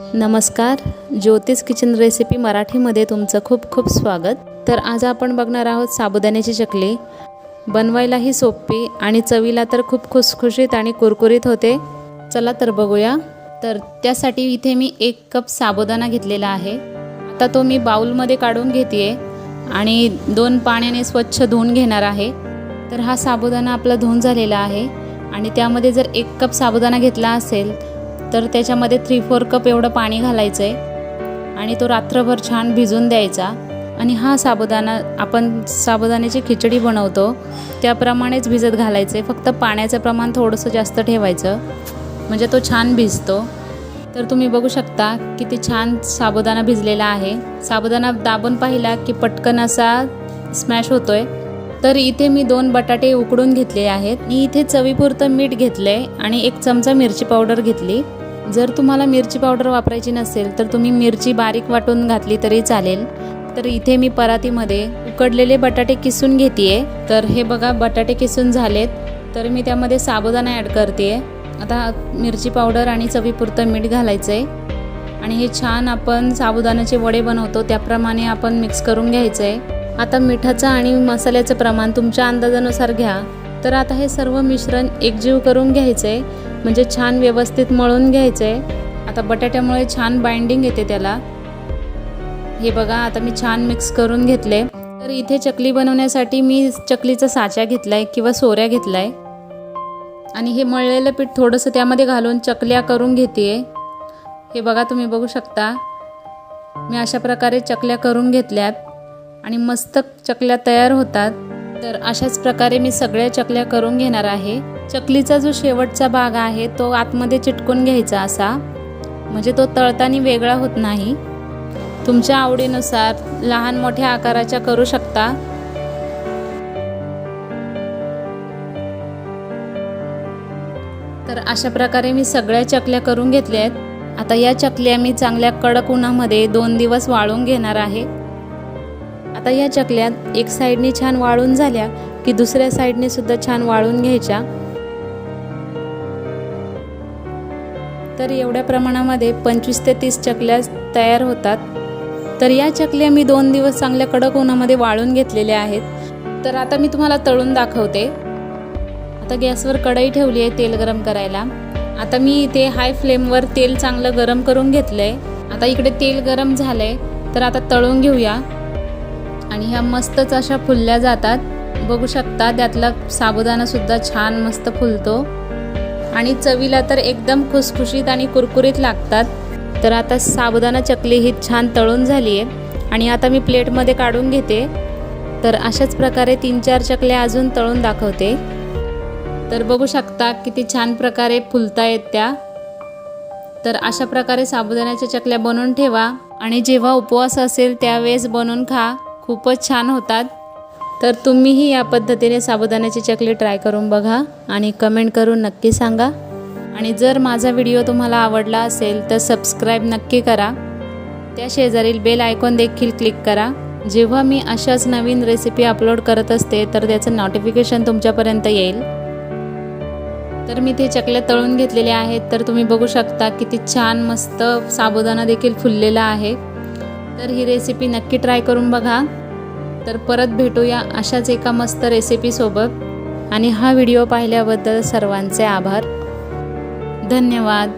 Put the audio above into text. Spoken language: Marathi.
नमस्कार ज्योतिष किचन रेसिपी मराठीमध्ये तुमचं खूप खूप स्वागत. तर आज आपण बघणार आहोत साबुदाण्याची चकली. बनवायलाही सोपी आणि चवीला तर खूप खुसखुशीत आणि कुरकुरीत होते. चला तर बघूया. तर त्यासाठी इथे मी एक कप साबुदाणा घेतलेला आहे. आता तो मी बाऊलमध्ये काढून घेते आणि दोन पाण्याने स्वच्छ धुवून घेणार आहे. तर हा साबुदाणा आपला धुवून झालेला आहे आणि त्यामध्ये जर एक कप साबुदाणा घेतला असेल तर त्याच्यामध्ये थ्री फोर कप एवढं पाणी घालायचं आहे आणि तो रात्रभर छान भिजून द्यायचा. आणि हा साबुदाणा आपण साबुदाण्याची खिचडी बनवतो त्याप्रमाणेच भिजत घालायचं आहे फक्त पाण्याचं प्रमाण थोडंसं जास्त ठेवायचं. म्हणजे तो छान भिजतो. तर तुम्ही बघू शकता किती छान साबुदाणा भिजलेला आहे. साबुदाणा दाबून पाहिला की पटकन असा स्मॅश होतो आहे तर इथे मी दोन बटाटे उकडून घेतले आहेत. मी इथे चवीपुरतं मीठ घेतलं आहे आणि एक चमचा मिरची पावडर घेतली. जर तुम्हाला मिरची पावडर वापरायची नसेल तर तुम्ही मिरची बारीक वाटून घातली तरी चालेल. तर इथे मी परातीमध्ये उकडलेले बटाटे किसून घेते तर हे बघा बटाटे किसून झालेत. तर मी त्यामध्ये साबुदाणा ॲड करते आता मिरची पावडर आणि चवीपुरतं मीठ घालायचं आहे आणि हे छान आपण साबुदाण्याचे वडे बनवतो त्याप्रमाणे आपण मिक्स करून घ्यायचं आहे आता मिठाचं आणि मसाल्याचं प्रमाण तुमच्या अंदाजानुसार घ्या. तर आता हे सर्व मिश्रण एकजीव करून घ्यायचं आहे म्हणजे छान व्यवस्थित मळून घ्यायचं आहे आता बटाट्यामुळे छान बाइंडिंग येते त्याला. हे बघा आता मी छान मिक्स करून घेतले तर इथे चकली बनवण्यासाठी मी चकलीचा साचा घेतला आहे किंवा सोऱ्या घेतला आहे आणि हे मळलेलं पीठ थोडंसं त्यामध्ये घालून चकल्या करून घेते हे बघा तुम्ही बघू शकता. मी अशा प्रकारे चकल्या करून घेतल्यात. आणि मस्त चकल्या तयार होतात. तर अशाच प्रकारे मी सगळ्या चकल्या करून घेणार आहे. चकलीचा जो शेवटचा भाग आहे तो आतमध्ये चिटकून घ्यायचा असा. म्हणजे तो तळताना वेगळा होत नाही. तुमच्या आवडीनुसार लहान मोठ्या आकाराच्या करू शकता. तर अशा प्रकारे मी सगळ्या चकल्या करून घेतल्या आहेत. आता या चकल्या मी चांगल्या कडक उन्हामध्ये दोन दिवस वाळून घेणार आहे. आता या चकल्यात एक साईडने छान वाळून झाल्या की दुसऱ्या साईडने सुद्धा छान वाळून घ्यायच्या. तर एवढ्या प्रमाणामध्ये पंचवीस ते तीस चकल्या तयार होतात. तर या चकल्या मी दोन दिवस चांगल्या कडक उन्हामध्ये वाळून घेतलेल्या आहेत. तर आता मी तुम्हाला तळून दाखवते. आता गॅसवर कढई ठेवली आहे तेल गरम करायला. आता मी इथे हाय फ्लेमवर तेल चांगलं गरम करून घेतलं आहे आता इकडे तेल गरम झालं आहे तर आता तळून घेऊया. आणि ह्या मस्तच अशा फुलल्या जातात. बघू शकता त्यातला साबुदाणासुद्धा छान मस्त फुलतो. आणि चवीला तर एकदम खुसखुशीत आणि कुरकुरीत लागतात. तर आता साबुदाणा चकली ही छान तळून झाली आहे आणि आता मी प्लेटमध्ये काढून घेते. तर अशाच प्रकारे तीन चार चकल्या अजून तळून दाखवते. तर बघू शकता किती छान प्रकारे फुलता आहेत त्या. तर अशा प्रकारे साबुदाण्याच्या चकल्या बनवून ठेवा. आणि जेव्हा उपवास असेल त्यावेळेस बनवून खा. खूपच छान होतात. तर तुम्हीही या पद्धतीने साबुदाण्याची चकली ट्राय करून बघा आणि कमेंट करून नक्की सांगा. आणि जर माझा व्हिडिओ तुम्हाला आवडला असेल तर सबस्क्राईब नक्की करा. त्या शेजारील बेल आयकॉन देखील क्लिक करा. जेव्हा मी अशाच नवीन रेसिपी अपलोड करत असते तर त्याचं नोटिफिकेशन तुमच्यापर्यंत येईल. तर मी ते चकल्या तळून घेतलेल्या आहेत तर तुम्ही बघू शकता किती छान मस्त साबुदाणा देखील फुललेला आहे. तर ही रेसिपी नक्की ट्राय करून बघा. तर परत भेटूया अशाच एका मस्त रेसिपीसोबत आणि हा व्हिडिओ पाहिल्याबद्दल सर्वांचे आभार. धन्यवाद.